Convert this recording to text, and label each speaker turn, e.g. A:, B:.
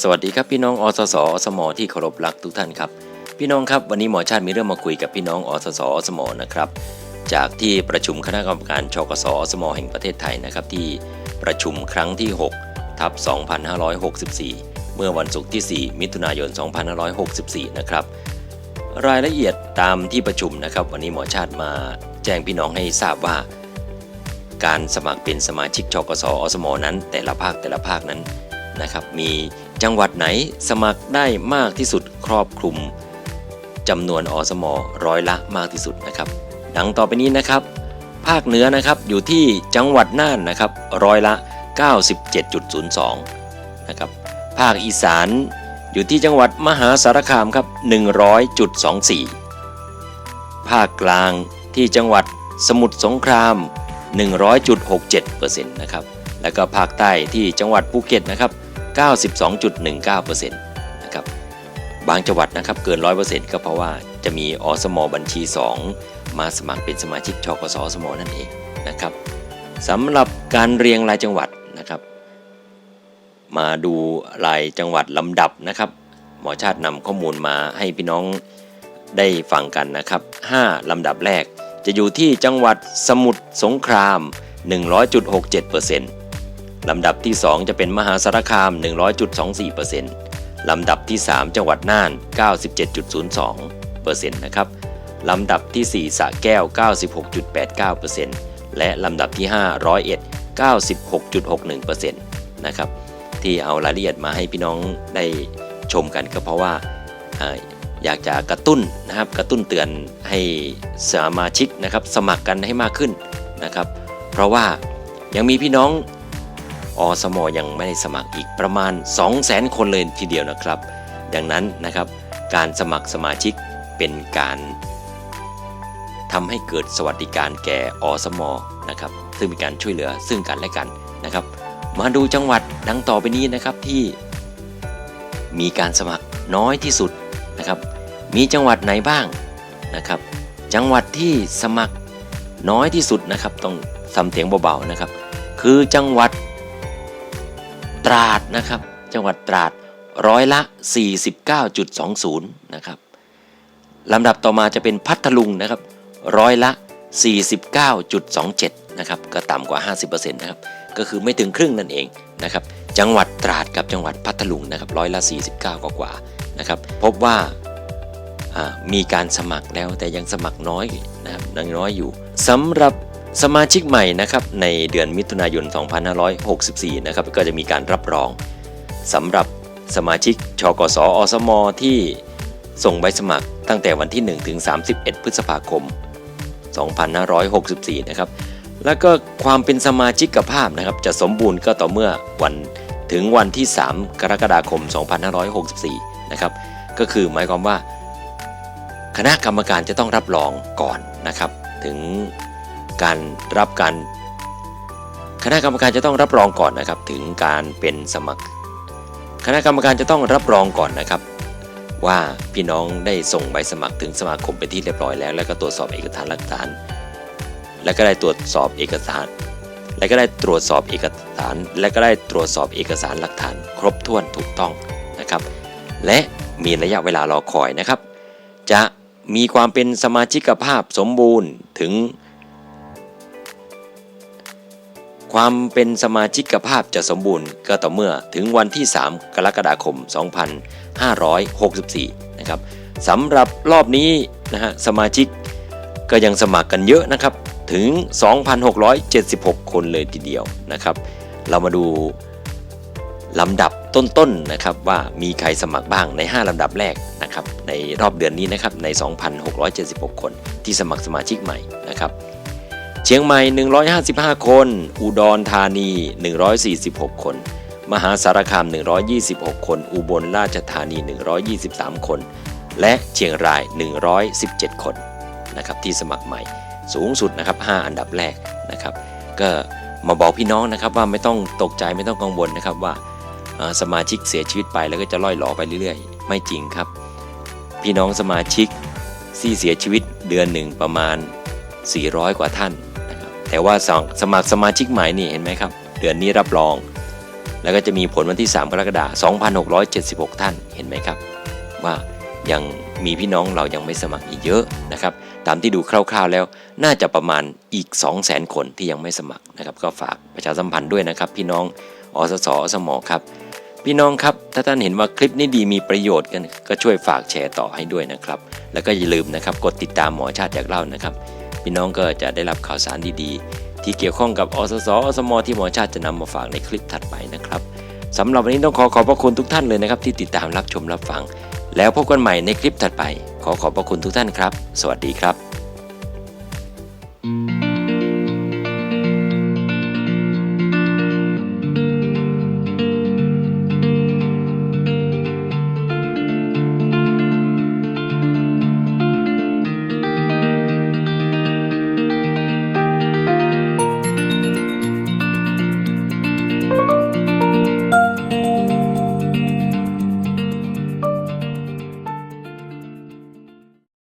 A: สวัสดีครับพี่น้องอสสอสมที่เคารพรักทุกท่านครับ พี่น้องครับวันนี้หมอชาติมีเรื่องมาคุยกับพี่น้องอสสอสมนะครับ จากที่ประชุมคณะกรรมการชกสอสมแห่งประเทศไทยนะครับที่ประชุมครั้งที่6ทับ2564 เมื่อวันศุกร์ที่ 4 มิถุนายน 2564 นะครับรายละเอียดตามที่ประชุมนะครับ วันนี้หมอชาติมาแจ้งพี่น้องให้ทราบว่า การสมัครเป็นสมาชิกชกสอสมนั้น แต่ละภาคแต่ละภาคนั้น นะครับมีจังหวัดไหนสมัครได้มากที่สุดครอบคลุมจำนวนอสมร้อยละมากที่สุดนะครับ ดังต่อไปนี้นะครับ ภาคเหนือนะครับอยู่ที่จังหวัดน่านนะครับร้อยละ 97.02นะครับภาคอีสานอยู่ที่จังหวัดมหาสารคามครับ100.24 ภาคกลางที่จังหวัดสมุทรสงคราม 100.67%นะครับ แล้วก็ภาคใต้ที่จังหวัดภูเก็ตนะครับ 92.19%นะครับบางจังหวัดนะครับเกิน 100%ก็เพราะว่าจะมีอสมบัญชี 2 มาสมัครเป็นสมาชิกชกสอสมนั่นเองนะครับสำหรับการเรียงรายจังหวัดนะครับ มาดูรายจังหวัดลำดับนะครับ หมอชาตินำข้อมูลมาให้พี่น้องได้ฟังกันนะครับ 5 ลำดับแรกจะอยู่ที่จังหวัดสมุทรสงคราม 100.67% ลำดับที่ 2 จะเป็นมหาสารคาม 100.24%ลำดับที่ 3 จังหวัดน่าน 97.02%นะครับลำดับที่ 4สระแก้ว 96.89%และลำดับที่ 5 ร้อยเอ็ด96.61%นะครับที่เอารายละเอียดมาให้พี่น้องได้ชมกันก็เพราะว่าอ่าอยากจะกระตุ้นนะครับกระตุ้นเตือนให้สมาชิกนะครับสมัครกันให้มากขึ้นนะครับ เพราะว่ายังมีพี่น้อง อสมยังไม่ได้สมัครอีกประมาณ 200,000 คนเลยทีเดียวนะครับ ดังนั้นนะครับการสมัครสมาชิกเป็นการทำให้เกิดสวัสดิการแก่อสมนะครับ ซึ่งเป็นการช่วยเหลือซึ่งกันและกันนะครับ มาดูจังหวัดดังต่อไปนี้นะครับที่มีการสมัครน้อยที่สุดนะครับ มีจังหวัดไหนบ้างนะครับ จังหวัดที่สมัครน้อยที่สุดนะครับ ต้องสำเสียงเบาๆนะครับ คือจังหวัด ราดนะครับ จังหวัดตราดร้อยละ 49.20 นะครับลำดับต่อมาจะเป็นพัทลุงนะครับร้อยละ 49.27 นะครับ ก็ต่ำกว่า 50%นะครับ ก็คือไม่ถึงครึ่งนั่นเองนะครับ จังหวัดตราดกับจังหวัดพัทลุงนะครับร้อยละ 49 กว่ากว่าๆนะครับ พบว่าอ่ามีการสมัครแล้วแต่ยังสมัครน้อยนะครับยังน้อยอยู่สำหรับ สมาชิกใหม่นะครับในเดือนมิถุนายน 2564 นะครับก็จะมีการรับรองสำหรับสมาชิกชกสอสมที่ส่งใบสมัครตั้งแต่วันที่ 1 ถึง 31 พฤษภาคม 2564 นะครับ แล้วก็ความเป็นสมาชิกภาพนะครับ จะสมบูรณ์ก็ต่อเมื่อวันถึงวันที่ 3 กรกฎาคม 2564 นะครับ ก็คือหมายความว่า คณะกรรมการจะต้องรับรองก่อนนะครับ ถึง การรับการคณะกรรมการจะต้องรับรองก่อนนะครับ ถึงการเป็นสมัคร คณะกรรมการจะต้องรับรองก่อนนะครับ ว่าพี่น้องได้ส่งใบสมัครถึงสมาคมไปนที่เรียบร้อยแล้ว แล้วก็ตรวจสอบเอกสารหลักฐาน และก็ได้ตรวจสอบเอกสาร และก็ได้ตรวจสอบเอกสาร และก็ได้ตรวจสอบเอกสารหลักฐาน ครบถ้วนถูกต้องนะครับ และมีระยะเวลารอคอยนะครับ จะมีความเป็นสมาชิกภาพสมบูรณ์ถึง ความเป็นสมาชิกภาพจะสมบูรณ์ก็ต่อเมื่อถึงวันที่ 3 กรกฎาคม 2564 นะครับสำหรับรอบนี้นะฮะสมาชิกก็ยังสมัครกันเยอะนะครับ ถึง 2,676 คนเลยทีเดียวนะครับ เรามาดูลำดับต้นๆนะครับว่ามีใครสมัครบ้างใน 5 ลำดับแรกนะครับในรอบเดือนนี้นะครับใน 2,676 คนที่สมัครสมาชิกใหม่นะครับ เชียงใหม่ 155 คน อุดรธานี 146 คน มหาสารคาม 126 คน อุบลราชธานี 123 คน และเชียงราย 117 คนนะครับที่สมัครใหม่สูงสุดนะครับ 5 อันดับแรกนะครับ ก็มาบอกพี่น้องนะครับว่าไม่ต้องตกใจไม่ต้องกังวลนะครับว่าสมาชิกเสียชีวิตไปแล้วก็จะล่อยหลอไปเรื่อยๆ ไม่จริงครับ พี่น้องสมาชิกที่เสียชีวิตเดือนหนึ่งประมาณ 400 กว่าท่าน แต่ว่าสสมัครสมาชิกใหม่นี่เห็นไหมครับ เดือนนี้รับรอง แล้วก็จะมีผลวันที่ 3 กรกฎาคม2676 ท่านเห็นไหมครับ ว่ายังมีพี่น้องเรายังไม่สมัครอีกเยอะนะครับ ตามที่ดูคร่าวๆแล้ว น่าจะประมาณอีก 200,000 คนที่ยังไม่สมัครนะครับ ก็ฝากประชาสัมพันธ์ด้วยนะครับ พี่น้องอสสอสมอครับพี่น้องครับ ถ้าท่านเห็นว่าคลิปนี้ดีมีประโยชน์กัน ก็ช่วยฝากแชร์ต่อให้ด้วยนะครับ แล้วก็อย่าลืมนะครับ กดติดตามหมอชาติอยากเล่านะครับ พี่น้องก็จะได้รับข่าวสารดีๆ ที่เกี่ยวข้องกับอสสอสมที่หมอชาติจะนำมาฝากในคลิปถัดไปนะครับสำหรับวันนี้ต้องขอขอบพระคุณทุกท่านเลยนะครับ ที่ติดตามรับชมรับฟัง แล้วพบกันใหม่ในคลิปถัดไป ขอขอบพระคุณทุกท่านครับ สวัสดีครับ